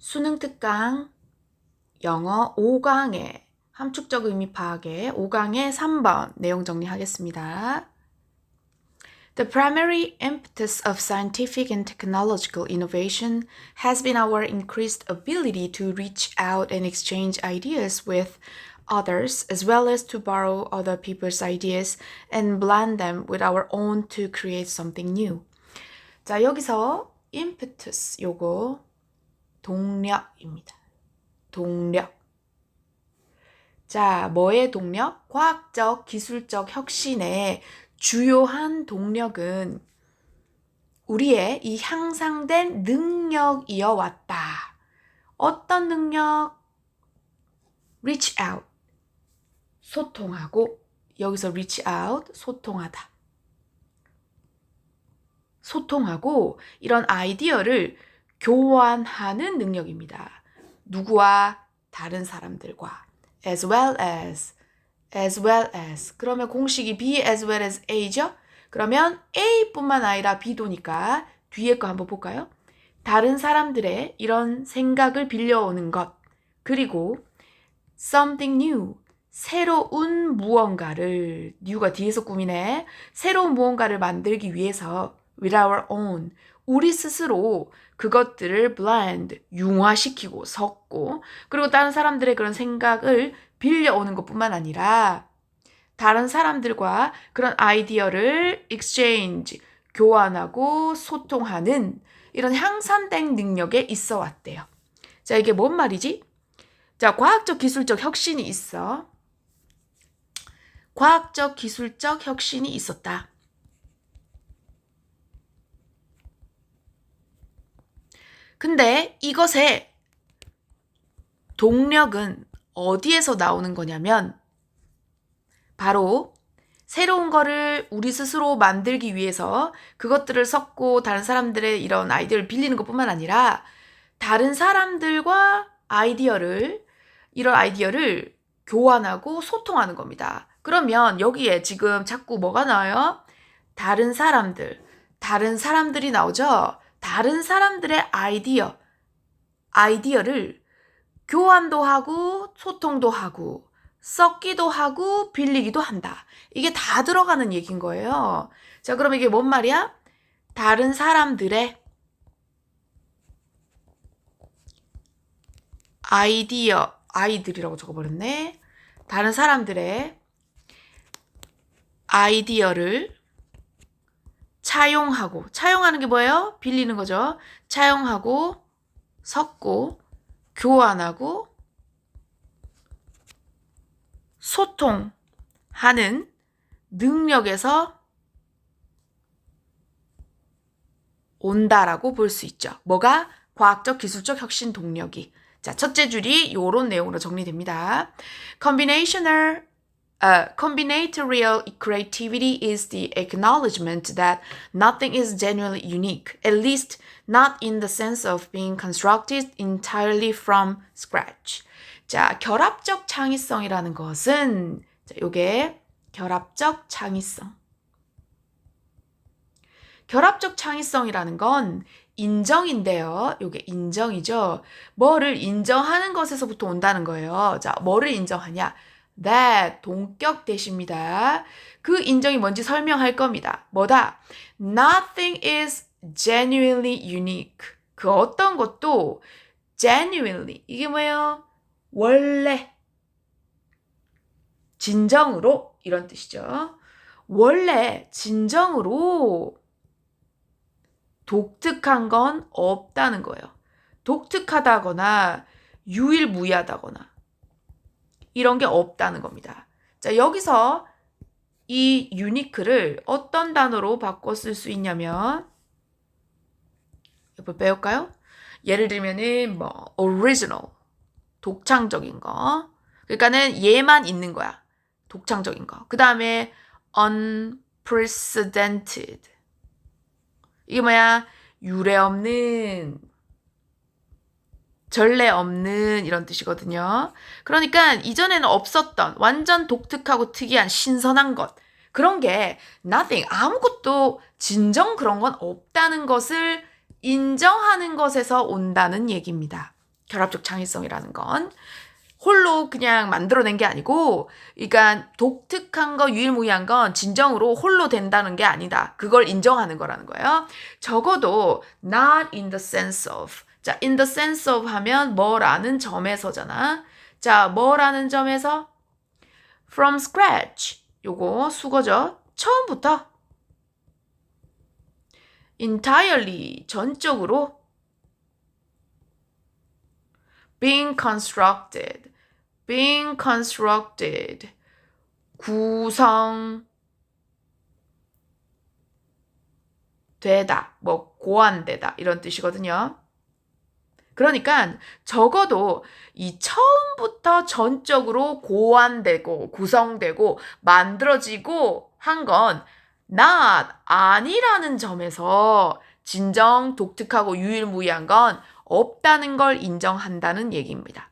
수능 특강 영어 5강의 함축적 의미 파악의 5강의 3번 내용 정리하겠습니다. The primary impetus of scientific and technological innovation has been our increased ability to reach out and exchange ideas with others, as well as to borrow other people's ideas and blend them with our own to create something new. 자, 여기서 impetus 요거 동력입니다. 동력. 자, 뭐의 동력? 과학적, 기술적 혁신의 주요한 동력은 우리의 이 향상된 능력이어 왔다. 어떤 능력? reach out. 소통하고, 여기서 reach out, 소통하다. 소통하고, 이런 아이디어를 교환하는 능력입니다. 누구와 다른 사람들과. As well as. As well as. 그러면 공식이 be as well as a죠? 그러면 a뿐만 아니라 b도니까 뒤에 거 한번 볼까요? 다른 사람들의 이런 생각을 빌려오는 것. 그리고 something new. 새로운 무언가를. new가 뒤에서 꾸미네. 새로운 무언가를 만들기 위해서 with our own. 우리 스스로 그것들을 blend, 융화시키고 섞고 그리고 다른 사람들의 그런 생각을 빌려오는 것뿐만 아니라 다른 사람들과 그런 아이디어를 exchange, 교환하고 소통하는 이런 향상된 능력에 있어 왔대요. 자, 이게 뭔 말이지? 자, 과학적 기술적 혁신이 있어. 과학적 기술적 혁신이 있었다. 근데 이것의 동력은 어디에서 나오는 거냐면 바로 새로운 거를 우리 스스로 만들기 위해서 그것들을 섞고 다른 사람들의 이런 아이디어를 빌리는 것뿐만 아니라 다른 사람들과 아이디어를 이런 아이디어를 교환하고 소통하는 겁니다. 그러면 여기에 지금 자꾸 뭐가 나와요? 다른 사람들, 다른 사람들이 나오죠? 다른 사람들의 아이디어, 아이디어를 교환도 하고 소통도 하고 섞기도 하고 빌리기도 한다. 이게 다 들어가는 얘기인 거예요. 자, 그럼 이게 뭔 말이야? 다른 사람들의 아이디어, 아이들이라고 적어버렸네. 다른 사람들의 아이디어를 차용하고 차용하는 게 뭐예요? 빌리는 거죠. 차용하고 섞고 교환하고 소통하는 능력에서 온다라고 볼 수 있죠. 뭐가 과학적 기술적 혁신 동력이. 자, 첫째 줄이 요런 내용으로 정리됩니다. Combinational Uh, combinatorial creativity is the acknowledgement that nothing is genuinely unique, at least not in the sense of being constructed entirely from scratch. 자, 결합적 창의성이라는 것은 자, 요게 결합적 창의성. 결합적 창의성이라는 건 인정인데요. 요게 인정이죠. 뭐를 인정하는 것에서부터 온다는 거예요. 자, 뭐를 인정하냐? That 동격 대시입니다. 그 인정이 뭔지 설명할 겁니다. 뭐다? Nothing is genuinely unique. 그 어떤 것도 genuinely 이게 뭐예요? 원래 진정으로 이런 뜻이죠. 원래 진정으로 독특한 건 없다는 거예요. 독특하다거나 유일무이하다거나 이런 게 없다는 겁니다. 자, 여기서 이 유니크를 어떤 단어로 바꿔 쓸 수 있냐면 이걸 배울까요? 예를 들면은 뭐 original 독창적인 거. 그러니까는 얘만 있는 거야. 독창적인 거. 그다음에 unprecedented. 이게 뭐야? 유례 없는 전례 없는 이런 뜻이거든요. 그러니까 이전에는 없었던 완전 독특하고 특이한 신선한 것 그런 게 nothing 아무것도 진정 그런 건 없다는 것을 인정하는 것에서 온다는 얘기입니다. 결합적 창의성이라는 건 홀로 그냥 만들어낸 게 아니고, 그러니까 독특한 거, 유일무이한 건 진정으로 홀로 된다는 게 아니다. 그걸 인정하는 거라는 거예요. 적어도 not in the sense of. 자, in the sense of 하면 뭐라는 점에서잖아. 자, 뭐라는 점에서? from scratch. 요거 수거죠. 처음부터. entirely 전적으로 being constructed being constructed 구성 되다 뭐 고안되다 이런 뜻이거든요. 그러니까 적어도 이 처음부터 전적으로 고안되고 구성되고 만들어지고 한 건 not 아니라는 점에서 진정 독특하고 유일무이한 건 없다는 걸 인정한다는 얘기입니다.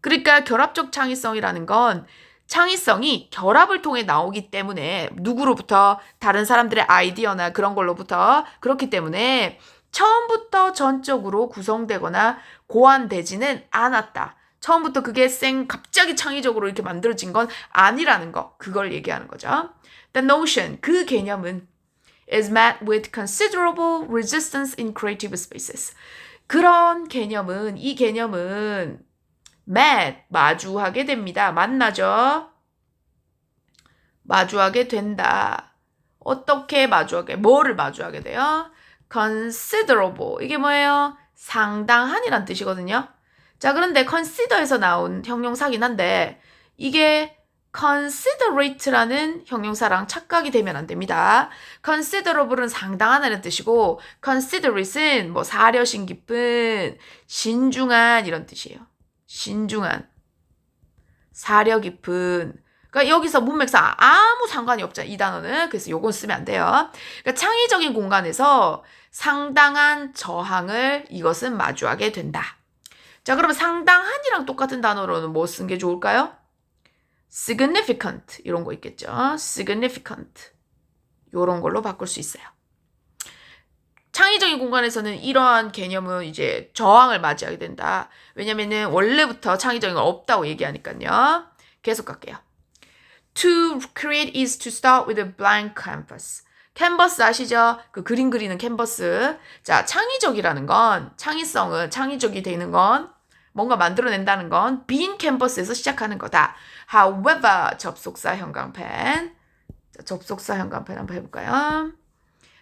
그러니까 결합적 창의성이라는 건 창의성이 결합을 통해 나오기 때문에 누구로부터 다른 사람들의 아이디어나 그런 걸로부터 그렇기 때문에 처음부터 전적으로 구성되거나 고안되지는 않았다. 처음부터 그게 생 갑자기 창의적으로 이렇게 만들어진 건 아니라는 거. 그걸 얘기하는 거죠. The notion 그 개념은 is met with considerable resistance in creative spaces. 그런 개념은 이 개념은 met 마주하게 됩니다. 만나죠. 마주하게 된다. 어떻게 마주하게? 뭐를 마주하게 돼요? Considerable 이게 뭐예요? 상당한이란 뜻이거든요. 자, 그런데 consider에서 나온 형용사긴 한데 이게 considerate라는 형용사랑 착각이 되면 안 됩니다. considerable은 상당하다는 뜻이고 considerate은 뭐 사려심 깊은, 신중한 이런 뜻이에요. 신중한, 사려 깊은. 그러니까 여기서 문맥상 아무 상관이 없잖아요. 이 단어는. 그래서 요건 쓰면 안 돼요. 그러니까 창의적인 공간에서 상당한 저항을 이것은 마주하게 된다. 자, 그러면 상당한이랑 똑같은 단어로는 뭐 쓴 게 좋을까요? significant 이런 거 있겠죠. significant 이런 걸로 바꿀 수 있어요. 창의적인 공간에서는 이러한 개념은 이제 저항을 맞이하게 된다. 왜냐면은 원래부터 창의적인 건 없다고 얘기하니까요. 계속 갈게요. To create is to start with a blank canvas. 캔버스 아시죠? 그 그림 그리는 캔버스. 자, 창의적이라는 건, 창의성은, 창의적이 되는 건, 뭔가 만들어낸다는 건 빈 캔버스에서 시작하는 거다. However, 접속사 형광펜. 자, 접속사 형광펜 한번 해볼까요?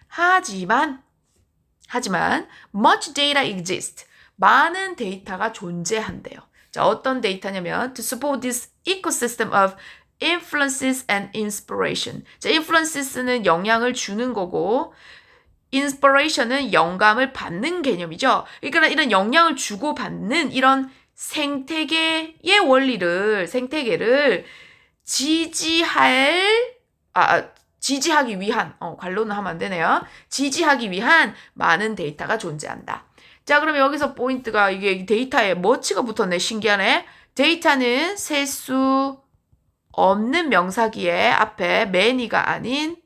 하지만, 하지만, much data exist. 많은 데이터가 존재한대요. 자, 어떤 데이터냐면, to support this ecosystem of influences and inspiration. 자, influences는 영향을 주는 거고, inspiration은 영감을 받는 개념이죠. 그러니까 이런 영향을 주고 받는 이런 생태계의 원리를 생태계를 지지할 아 지지하기 위한 어 관로는 하면 안 되네요. 지지하기 위한 많은 데이터가 존재한다. 자, 그러면 여기서 포인트가 이게 데이터에 뭐치가 붙었네. 신기하네. 데이터는 셀수 없는 명사기에 앞에 many가 아닌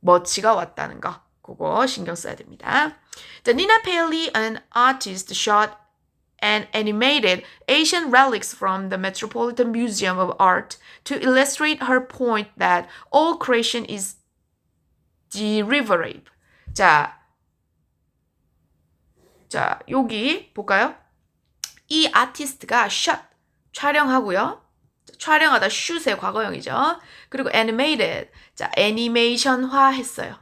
머치가 왔다는 거. 그거 신경 써야 됩니다. The Nina Paley, an artist, shot and animated Asian relics from the Metropolitan Museum of Art to illustrate her point that all creation is derivative. 자, 자, 여기 볼까요? 이 아티스트가 shot, 촬영하고요. 촬영하다 shoot의 과거형이죠. 그리고 animated, 자, 애니메이션화 했어요.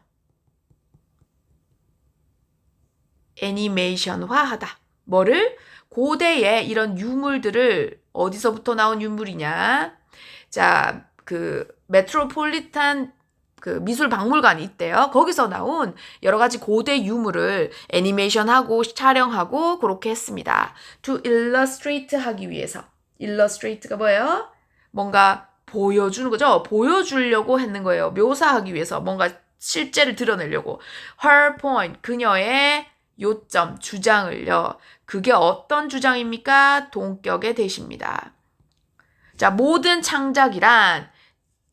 애니메이션화 하다. 뭐를? 고대의 이런 유물들을 어디서부터 나온 유물이냐? 자, 그 메트로폴리탄 그 미술 박물관이 있대요. 거기서 나온 여러 가지 고대 유물을 애니메이션하고 촬영하고 그렇게 했습니다. To illustrate 하기 위해서. illustrate가 뭐예요? 뭔가 보여주는 거죠. 보여주려고 했는 거예요. 묘사하기 위해서 뭔가 실제를 드러내려고. Her point, 그녀의 요점, 주장을요. 그게 어떤 주장입니까? 동격의 대시입니다. 자, 모든 창작이란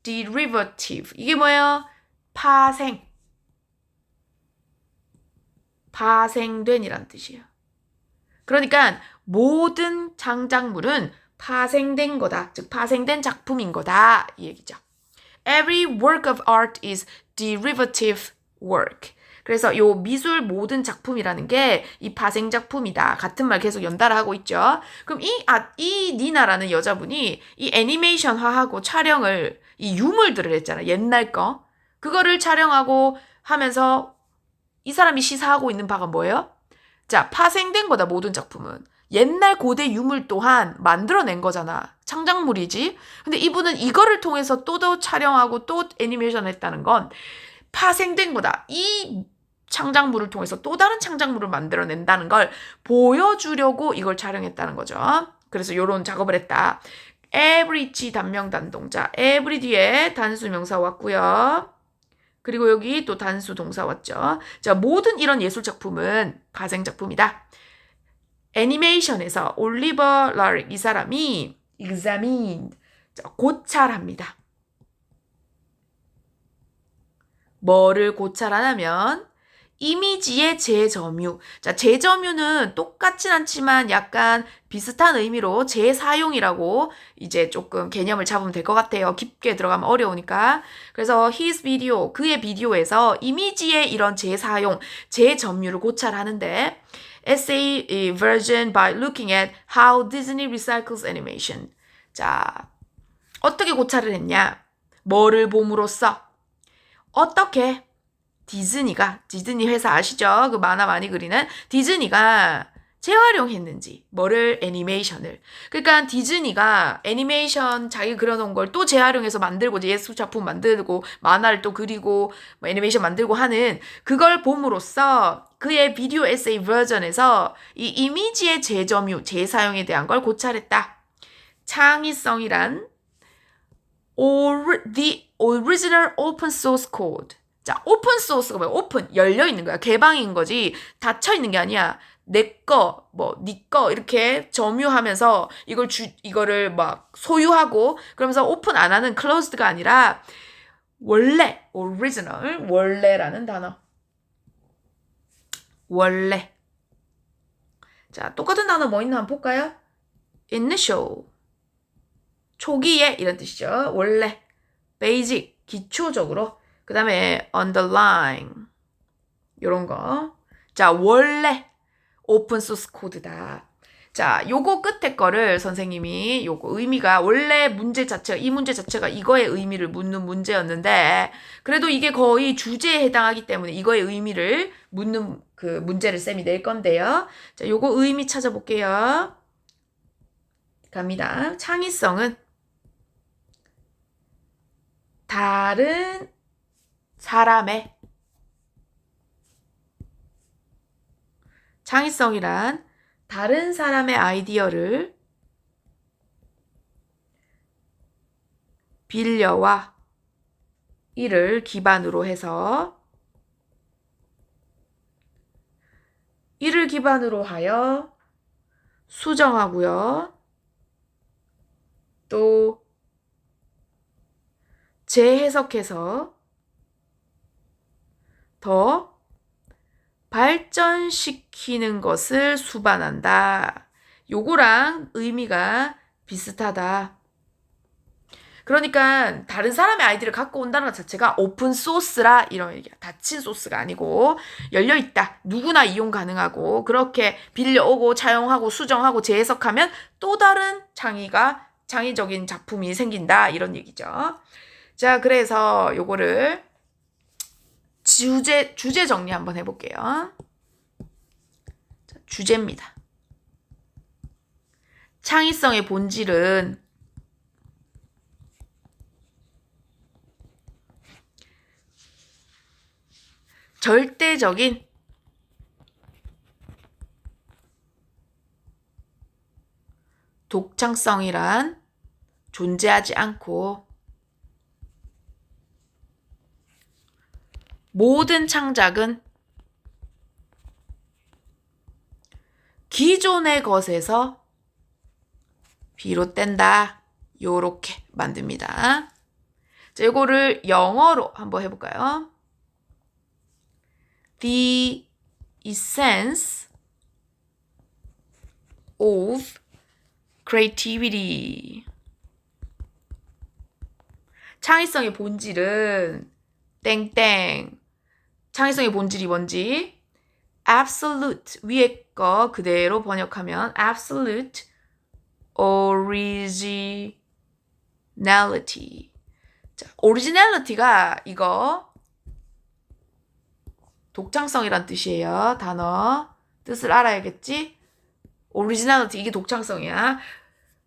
derivative. 이게 뭐예요? 파생. 파생된이란 뜻이에요. 그러니까 모든 창작물은 파생된 거다. 즉 파생된 작품인 거다. 이 얘기죠. Every work of art is derivative work. 그래서 요 미술 모든 작품이라는 게 이 파생 작품이다. 같은 말 계속 연달아 하고 있죠. 그럼 이, 아, 이 니나라는 여자분이 이 애니메이션화하고 촬영을, 이 유물들을 했잖아. 옛날 거. 그거를 촬영하고 하면서 이 사람이 시사하고 있는 바가 뭐예요? 자, 파생된 거다, 모든 작품은. 옛날 고대 유물 또한 만들어낸 거잖아. 창작물이지. 근데 이분은 이거를 통해서 또 더 촬영하고 또 애니메이션 했다는 건 파생된 거다. 이 창작물을 통해서 또 다른 창작물을 만들어낸다는 걸 보여주려고 이걸 촬영했다는 거죠. 그래서 요런 작업을 했다. 지 단명 단동자. every 뒤에 단수 명사 왔고요. 그리고 여기 또 단수 동사 왔죠. 자, 모든 이런 예술 작품은 파생 작품이다. 애니메이션에서 올리버 라릭 이 사람이 examined 자, 고찰합니다. 뭐를 고찰하냐면 이미지의 재점유. 자, 재점유는 똑같진 않지만 약간 비슷한 의미로 재사용이라고 이제 조금 개념을 잡으면 될 것 같아요. 깊게 들어가면 어려우니까. 그래서 his video, 그의 비디오에서 이미지의 이런 재사용, 재점유를 고찰하는데 essay version by looking at how Disney recycles animation. 자, 어떻게 고찰을 했냐? 뭐를 봄으로써? 어떻게 디즈니가 디즈니 회사 아시죠? 그 만화 많이 그리는 디즈니가 재활용했는지 뭐를 애니메이션을 그러니까 디즈니가 애니메이션 자기 그려놓은 걸 또 재활용해서 만들고 예술 작품 만들고 만화를 또 그리고 뭐 애니메이션 만들고 하는 그걸 봄으로써 그의 비디오 에세이 버전에서 이 이미지의 재점유 재사용에 대한 걸 고찰했다. 창의성이란 or, the original open source code 자, 오픈 소스가 뭐야? 오픈 열려 있는 거야. 개방인 거지. 닫혀 있는 게 아니야. 내 거, 뭐, 니 거, 이렇게 점유하면서 이걸 주, 이거를 막 소유하고, 그러면서 오픈 안 하는 클로즈드가 아니라, 원래, 오리지널, 원래라는 단어. 원래. 자, 똑같은 단어 뭐 있나 한번 볼까요? initial. 초기에, 이런 뜻이죠. 원래. basic. 기초적으로. 그 다음에 underline 요런 거. 자, 원래 오픈 소스 코드다. 자, 요거 끝에 거를 선생님이 요거 의미가 원래 문제 자체가 이 문제 자체가 이거의 의미를 묻는 문제였는데 그래도 이게 거의 주제에 해당하기 때문에 이거의 의미를 묻는 그 문제를 쌤이 낼 건데요. 자, 요거 의미 찾아볼게요. 갑니다. 창의성은 다른 사람의 창의성이란 다른 사람의 아이디어를 빌려와 이를 기반으로 해서 이를 기반으로 하여 수정하고요. 또 재해석해서 더 발전시키는 것을 수반한다. 요거랑 의미가 비슷하다. 그러니까 다른 사람의 아이디를 갖고 온다는 것 자체가 오픈 소스라 이런 얘기야. 닫힌 소스가 아니고 열려 있다. 누구나 이용 가능하고 그렇게 빌려오고 차용하고 수정하고 재해석하면 또 다른 창의가 창의적인 작품이 생긴다 이런 얘기죠. 자, 그래서 요거를 주제, 주제 정리 한번 해볼게요. 자, 주제입니다. 창의성의 본질은 절대적인 독창성이란 존재하지 않고 모든 창작은 기존의 것에서 비롯된다. 요렇게 만듭니다. 자, 이거를 영어로 한번 해볼까요? The essence of creativity. 창의성의 본질은 땡땡. 창의성의 본질이 뭔지 absolute 위에 거 그대로 번역하면 absolute originality. 자, originality가 이거 독창성이란 뜻이에요. 단어 뜻을 알아야겠지? originality 이게 독창성이야.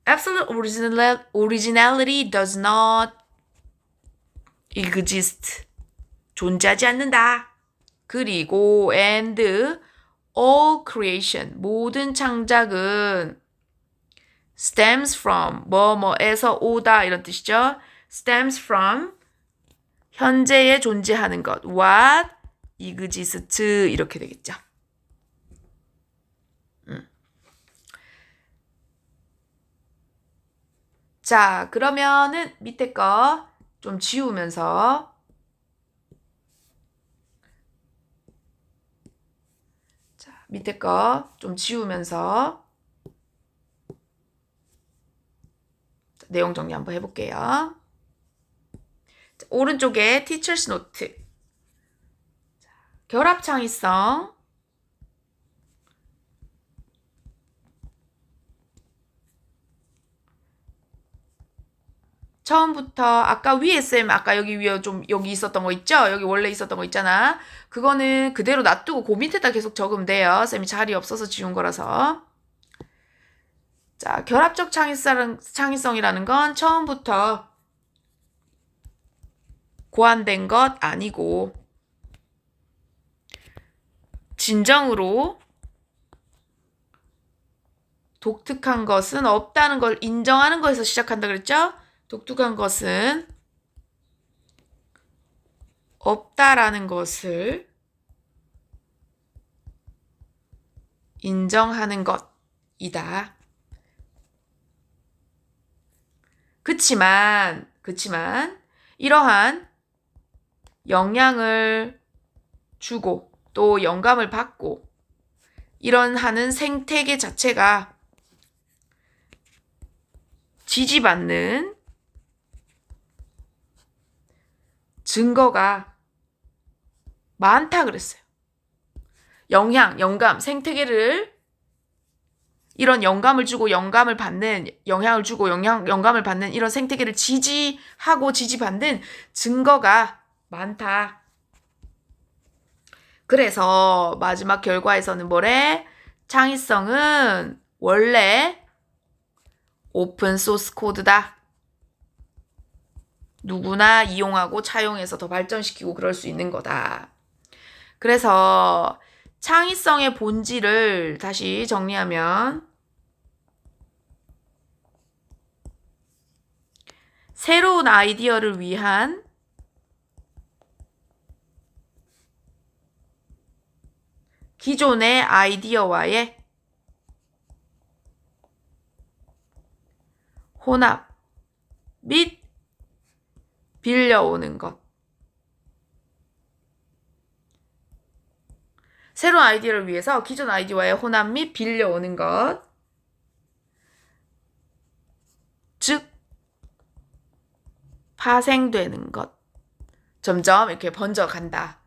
Absolute original, originality does not exist. 존재하지 않는다. 그리고 and all creation 모든 창작은 stems from 뭐뭐에서 오다 이런 뜻이죠. stems from 현재에 존재하는 것 what exist 이렇게 되겠죠. 음. 자, 그러면은 밑에 거 좀 지우면서 자, 밑에 거 좀 지우면서 자, 내용 정리 한번 해볼게요. 자, 오른쪽에 Note 자, 결합 창의성 처음부터 아까 위에 쌤 아까 여기 위에 좀 여기 있었던 거 있죠? 여기 원래 있었던 거 있잖아. 그거는 그대로 놔두고 그 밑에다 계속 적으면 돼요. 쌤이 자리 없어서 지운 거라서. 자, 결합적 창의성, 창의성이라는 건 처음부터 고안된 것 아니고 진정으로 독특한 것은 없다는 걸 인정하는 거에서 시작한다 그랬죠? 독특한 것은 없다라는 것을 인정하는 것이다. 그치만, 그치만, 이러한 영향을 주고 또 영감을 받고 이런 하는 생태계 자체가 지지받는 증거가 많다 그랬어요. 영향, 영감, 생태계를 이런 영감을 주고 영감을 받는 영향을 주고 영향 영감을 받는 이런 생태계를 지지하고 지지받는 증거가 많다. 그래서 마지막 결과에서는 뭐래? 창의성은 원래 오픈 소스 코드다. 누구나 이용하고 차용해서 더 발전시키고 그럴 수 있는 거다. 그래서 창의성의 본질을 다시 정리하면 새로운 아이디어를 위한 기존의 아이디어와의 혼합 및 빌려오는 것. 새로운 아이디어를 위해서 기존 아이디어와의 혼합 및 빌려오는 것. 즉, 파생되는 것. 점점 이렇게 번져간다.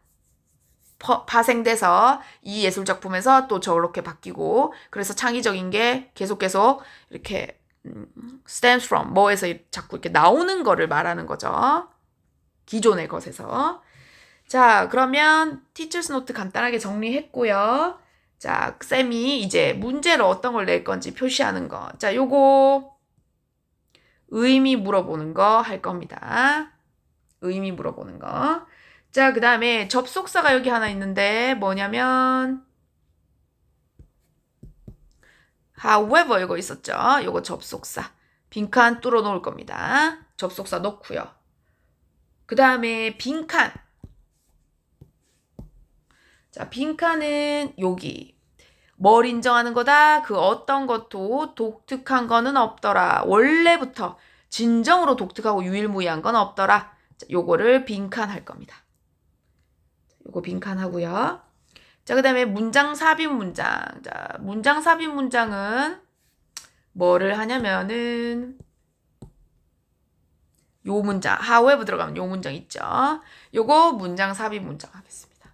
퍼, 파생돼서 이 예술작품에서 또 저렇게 바뀌고, 그래서 창의적인 게 계속 계속 이렇게 음, stems from 뭐에서 자꾸 이렇게 나오는 거를 말하는 거죠. 기존의 것에서. 자, 그러면 티처스 노트 간단하게 정리했고요. 자, 쌤이 이제 문제로 어떤 걸 낼 건지 표시하는 거. 자, 요거 의미 물어보는 거 할 겁니다. 의미 물어보는 거. 자, 그 다음에 접속사가 여기 하나 있는데 뭐냐면 however 이거 있었죠. 이거 접속사. 빈칸 뚫어 놓을 겁니다. 접속사 넣고요. 그 다음에 빈칸. 자, 빈칸은 여기. 뭘 인정하는 거다? 그 어떤 것도 독특한 거는 없더라. 원래부터 진정으로 독특하고 유일무이한 건 없더라. 자, 요거를 빈칸 할 겁니다. 요거 빈칸 하고요. 자, 그 다음에 문장 삽입 문장. 자, 문장 삽입 문장은 뭐를 하냐면은 요 문장 however 들어가면 요 문장 있죠. 요거 문장 삽입 문장 하겠습니다.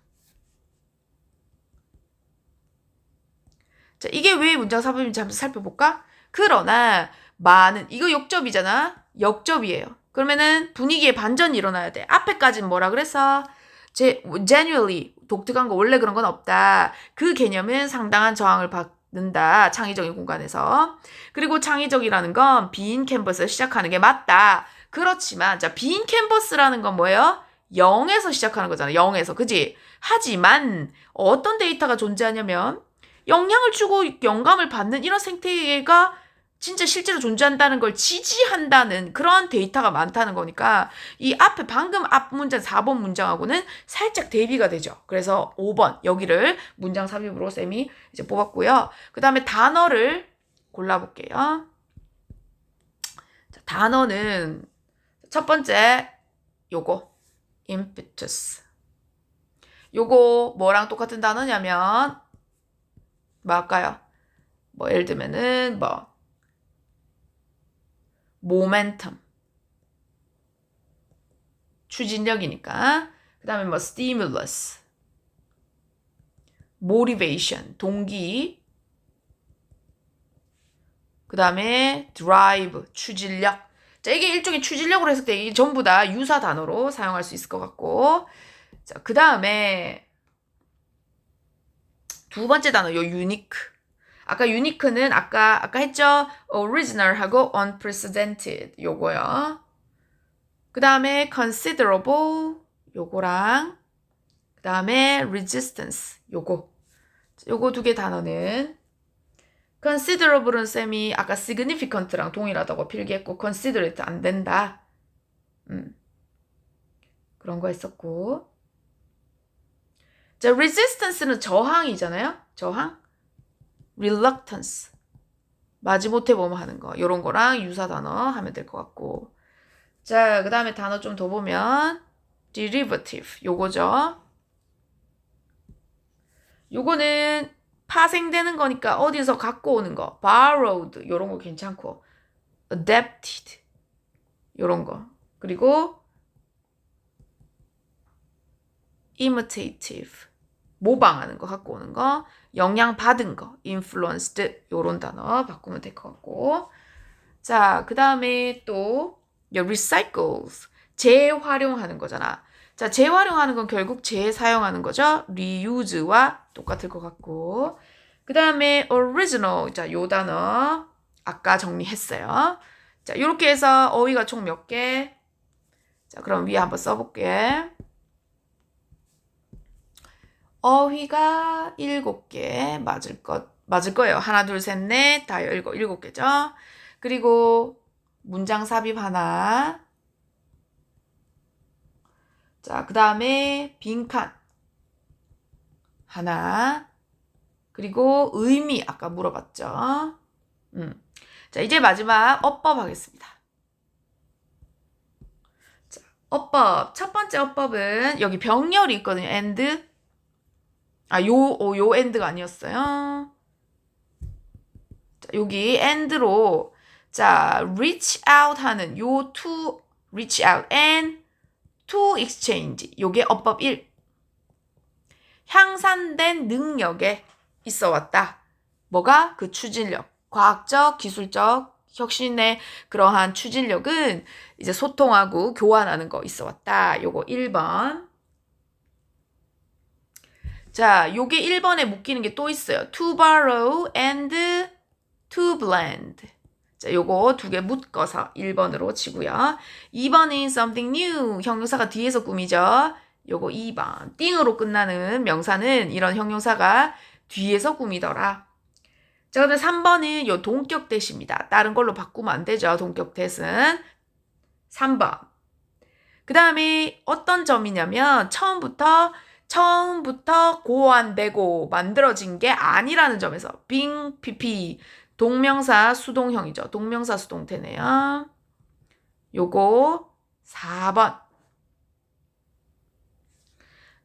자, 이게 왜 문장 삽입인지 한번 살펴볼까? 그러나 많은 이거 역접이잖아. 역접이에요. 그러면은 분위기에 반전이 일어나야 돼. 앞에까지는 뭐라 그랬어? 제 genuinely 독특한 거 원래 그런 건 없다. 그 개념은 상당한 저항을 받는다. 창의적인 공간에서. 그리고 창의적이라는 건 빈 캔버스를 시작하는 게 맞다. 그렇지만 자, 빈 캔버스라는 건 뭐예요? 0에서 시작하는 거잖아. 0에서. 그지? 하지만 어떤 데이터가 존재하냐면 영향을 주고 영감을 받는 이런 생태계가 진짜 실제로 존재한다는 걸 지지한다는 그런 데이터가 많다는 거니까 이 앞에 방금 앞 문장 4번 문장하고는 살짝 대비가 되죠. 그래서 5번 여기를 문장 삽입으로 쌤이 이제 뽑았고요. 그 다음에 단어를 골라볼게요. 자, 단어는 첫 번째 요거 impetus 요거 뭐랑 똑같은 단어냐면 뭐 할까요? 뭐 예를 들면은 뭐 모멘텀. 추진력이니까. 그 다음에 뭐 stimulus. motivation 동기. 그 다음에 drive 추진력. 자 이게 일종의 추진력으로 해석돼 이게 전부 다 유사 단어로 사용할 수 있을 것 같고. 자 그 다음에 두 번째 단어 요 unique 아까 유니크는 아까 아까 했죠. original하고 unprecedented 요거요. 그 다음에 considerable 요거랑 그 다음에 resistance 요거 요거 두 개 단어는 considerable은 쌤이 아까 significant랑 동일하다고 필기했고 considerate 안 된다. 음. 그런 거 했었고 자 resistance는 저항이잖아요. 저항. Reluctance. 마지못해 보면 하는 거. 요런 거랑 유사 단어 하면 될 것 같고. 자 그 다음에 단어 좀 더 보면 derivative. 요거죠. 요거는 파생되는 거니까 어디서 갖고 오는 거. borrowed. 요런 거 괜찮고. adapted. 요런 거. 그리고 imitative 모방하는 거 갖고 오는 거, 영향 받은 거, influenced 요런 단어 바꾸면 될 것 같고. 자, 그다음에 또 recycles 재활용하는 거잖아. 자, 재활용하는 건 결국 재사용하는 거죠. reuse와 똑같을 것 같고. 그다음에 original 자, 요 단어 아까 정리했어요. 자, 이렇게 해서 어휘가 총 몇 개? 자, 그럼 위에 한번 써볼게. 어휘가 일곱 개 맞을 것 맞을 거예요. 하나, 둘, 셋, 넷, 다 일곱, 일곱 개죠. 그리고 문장 삽입 하나. 자, 그 다음에 빈칸 하나. 그리고 의미 아까 물어봤죠. 음. 자, 이제 마지막 어법 하겠습니다. 자, 어법. 첫 번째 어법은 여기 병렬이 있거든요. and 아, 요, 어, 요 엔드가 아니었어요. 자, 여기 end로, 자, reach out 하는 요 to reach out and to exchange. 요게 어법 1. 향산된 능력에 있어 왔다. 뭐가? 그 추진력. 과학적, 기술적, 혁신의 그러한 추진력은 이제 소통하고 교환하는 거 있어 왔다. 요거 1번. 자, 요게 1번에 묶이는 게 또 있어요. to borrow and to blend. 자, 요거 두 개 묶어서 1번으로 치고요. 2번은 something new. 형용사가 뒤에서 꾸미죠. 요거 2번. 띵으로 끝나는 명사는 이런 형용사가 뒤에서 꾸미더라. 자, 그다음 3번은 요 동격 대시입니다. 다른 걸로 바꾸면 안 되죠. 동격 대은 3번. 그 다음에 어떤 점이냐면 처음부터 처음부터 고안되고 만들어진 게 아니라는 점에서 빙 pp 동명사 수동형이죠. 동명사 수동태네요. 요거 4번.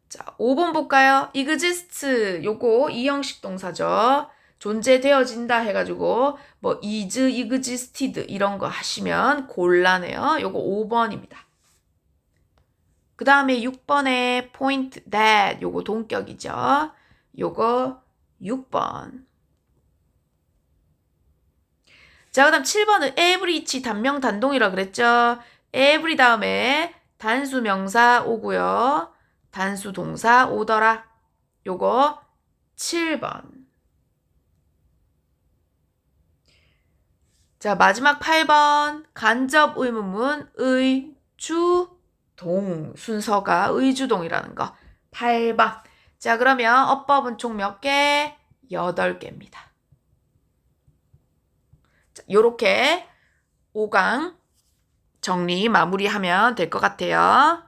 자, 5번 볼까요? exist 요거 이형식 동사죠. 존재되어진다 해가지고 뭐 is, existed 이런 거 하시면 곤란해요. 요거 5번입니다. 그 다음에 6번에 point that 요거 동격이죠. 요거 6번. 자, 그 다음 7번은 every치 단명 단동이라 그랬죠. every 다음에 단수 명사 오고요. 단수 동사 오더라. 요거 7번. 자, 마지막 8번. 간접 의문문 의주 동 순서가 의주동이라는 거. 8번. 자, 그러면 어법은 총 몇 개? 8개입니다. 자, 요렇게 5강 정리 마무리하면 될 것 같아요.